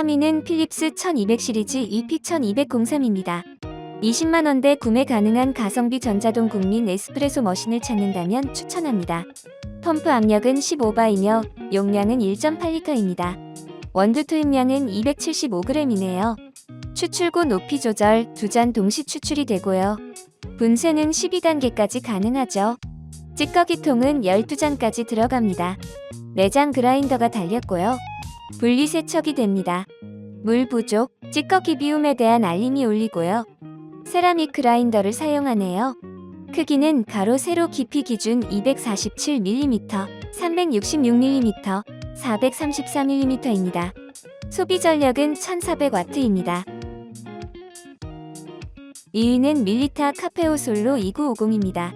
3위는 필립스 1200 시리즈 EP1203입니다. 20만원대 구매 가능한 가성비 전자동 국민 에스프레소 머신을 찾는다면 추천합니다. 펌프 압력은 15바이며 용량은 1.8리터입니다. 원두 투입량은 275g이네요. 추출구 높이 조절 두 잔 동시 추출이 되고요. 분쇄는 12단계까지 가능하죠. 찌꺼기통은 12잔까지 들어갑니다. 내장 그라인더가 달렸고요. 분리 세척이 됩니다. 물 부족, 찌꺼기 비움에 대한 알림이 울리고요. 세라믹 그라인더를 사용하네요. 크기는 가로 세로 깊이 기준 247mm, 366mm, 434mm입니다. 소비 전력은 1400W입니다. 2위는 밀리타 카페오 솔로 2950입니다.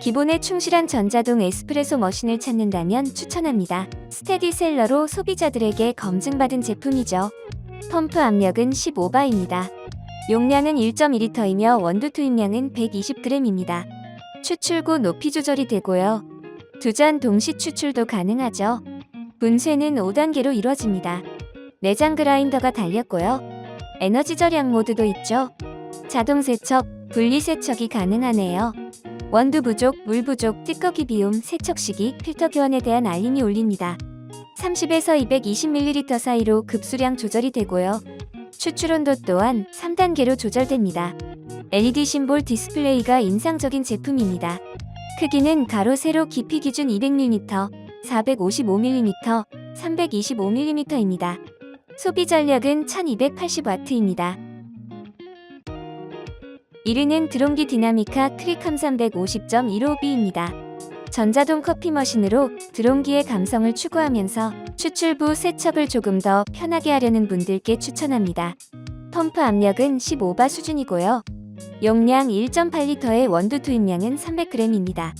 기본에 충실한 전자동 에스프레소 머신을 찾는다면 추천합니다. 스테디셀러로 소비자들에게 검증받은 제품이죠. 펌프 압력은 15바입니다. 용량은 1.2리터이며 원두 투입량은 120g입니다. 추출구 높이 조절이 되고요. 두 잔 동시 추출도 가능하죠. 분쇄는 5단계로 이루어집니다. 내장 그라인더가 달렸고요. 에너지 절약 모드도 있죠. 자동 세척, 분리 세척이 가능하네요. 원두 부족, 물 부족, 찌꺼기 비움, 세척 시기, 필터 교환에 대한 알림이 울립니다. 30에서 220ml 사이로 급수량 조절이 되고요. 추출 온도 또한 3단계로 조절됩니다. LED 심볼 디스플레이가 인상적인 제품입니다. 크기는 가로 세로 깊이 기준 200mm, 455mm, 325mm입니다. 소비 전력은 1280W입니다. 1위는 드론기 디나미카 트리캄 350.15B입니다. 전자동 커피 머신으로 드론기의 감성을 추구하면서 추출부 세척을 조금 더 편하게 하려는 분들께 추천합니다. 펌프 압력은 15바 수준이고요. 용량 1.8리터의 원두 투입량은 300g입니다.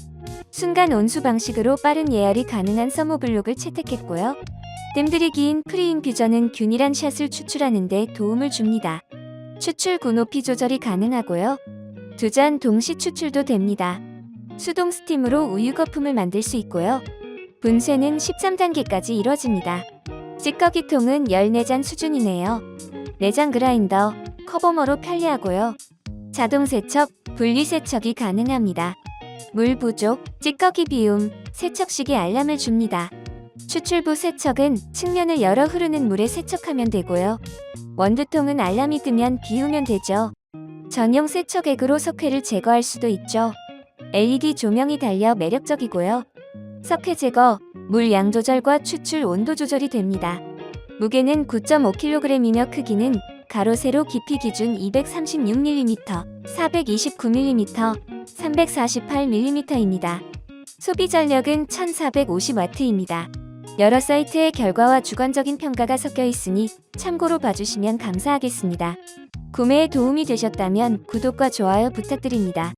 순간 온수 방식으로 빠른 예열이 가능한 서모블록을 채택했고요. 뜸들이 긴 프리인퓨저는 균일한 샷을 추출하는 데 도움을 줍니다. 추출 구 높이 조절이 가능하고요. 두 잔 동시 추출도 됩니다. 수동 스팀으로 우유 거품을 만들 수 있고요. 분쇄는 13단계까지 이뤄집니다. 찌꺼기통은 14잔 수준이네요. 내장 그라인더, 커버머로 편리하고요. 자동 세척, 분리 세척이 가능합니다. 물 부족, 찌꺼기 비움, 세척식에 알람을 줍니다. 추출부 세척은 측면을 열어 흐르는 물에 세척하면 되고요. 원두통은 알람이 뜨면 비우면 되죠. 전용 세척액으로 석회를 제거할 수도 있죠. LED 조명이 달려 매력적이고요. 석회 제거, 물 양 조절과 추출 온도 조절이 됩니다. 무게는 9.5kg이며 크기는 가로 세로 깊이 기준 236mm, 429mm, 348mm입니다. 소비 전력은 1450W입니다. 여러 사이트의 결과와 주관적인 평가가 섞여 있으니 참고로 봐주시면 감사하겠습니다. 구매에 도움이 되셨다면 구독과 좋아요 부탁드립니다.